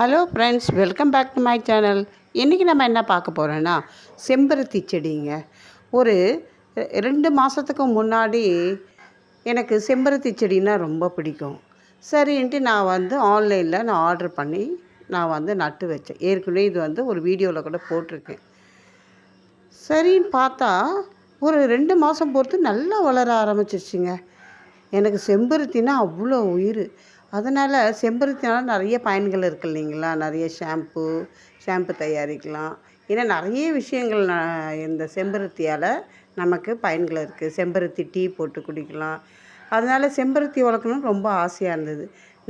Hello friends welcome back to my channel இன்றைக்கி நம்ம என்ன பார்க்க போகிறோன்னா செம்பருத்தி செடிங்க. ஒரு ரெண்டு மாதத்துக்கு முன்னாடி எனக்கு செம்பருத்தி செடின்னா ரொம்ப பிடிக்கும். சரின்ட்டு நான் வந்து ஆன்லைனில் நான் ஆர்டர் பண்ணி நான் வந்து நட்டு வச்சேன். ஏற்கனவே இது வந்து ஒரு வீடியோவில் கூட போட்டிருக்கேன். சரின்னு பார்த்தா ஒரு ரெண்டு மாதம் பொறுத்து நல்லா வளர ஆரம்பிச்சிருச்சுங்க. எனக்கு செம்பருத்தினா அவ்வளோ உயிர். அதனால் செம்பருத்தினால நிறைய பயன்கள் இருக்கு இல்லைங்களா? நிறைய ஷாம்பு ஷாம்பு தயாரிக்கலாம். ஏன்னா நிறைய விஷயங்கள் இந்த செம்பருத்தியால் நமக்கு பயன்கள் இருக்குது செம்பருத்தி டீ போட்டு குடிக்கலாம். அதனால் செம்பருத்தி வளர்க்கணும்னு ரொம்ப ஆசையாக இருந்தது.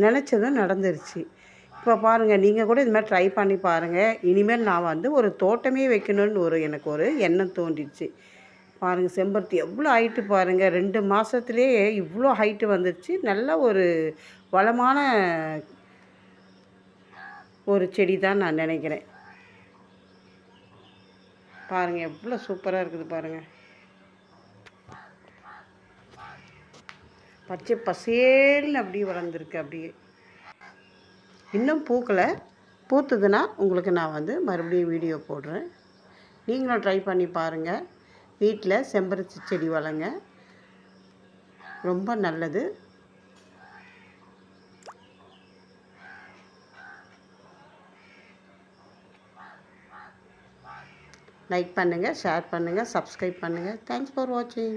நினச்சதும் நடந்துருச்சு. இப்போ பாருங்கள் நீங்கள் கூட இது மாதிரி ட்ரை பண்ணி பாருங்கள் இனிமேல் நான் வந்து ஒரு தோட்டமே வைக்கணும்னு ஒரு எனக்கு ஒரு எண்ணம் தோன்றிடுச்சு பாருங்கள் செம்பருத்தி எவ்வளோ ஹைட்டு பாருங்கள் ரெண்டு மாதத்துலேயே இவ்வளோ ஹைட்டு வந்துருச்சு. நல்ல ஒரு வளமான ஒரு செடி தான் நான் நினைக்கிறேன். பாருங்கள் எவ்வளோ சூப்பராக இருக்குது பாருங்கள் பச்சை பசேல்னு அப்படியே வளர்ந்துருக்கு அப்படியே. இன்னும் பூக்கலை. பூத்துதுன்னா உங்களுக்கு நான் வந்து மறுபடியும் வீடியோ போடுறேன். நீங்களும் ட்ரை பண்ணி பாருங்கள் வீட்டில் செம்பருத்தி செடி வளங்க. ரொம்ப நல்லது. லைக் பண்ணுங்கள் ஷேர் பண்ணுங்கள் சப்ஸ்கிரைப் பண்ணுங்கள் தேங்க்ஸ் ஃபார் வாட்சிங்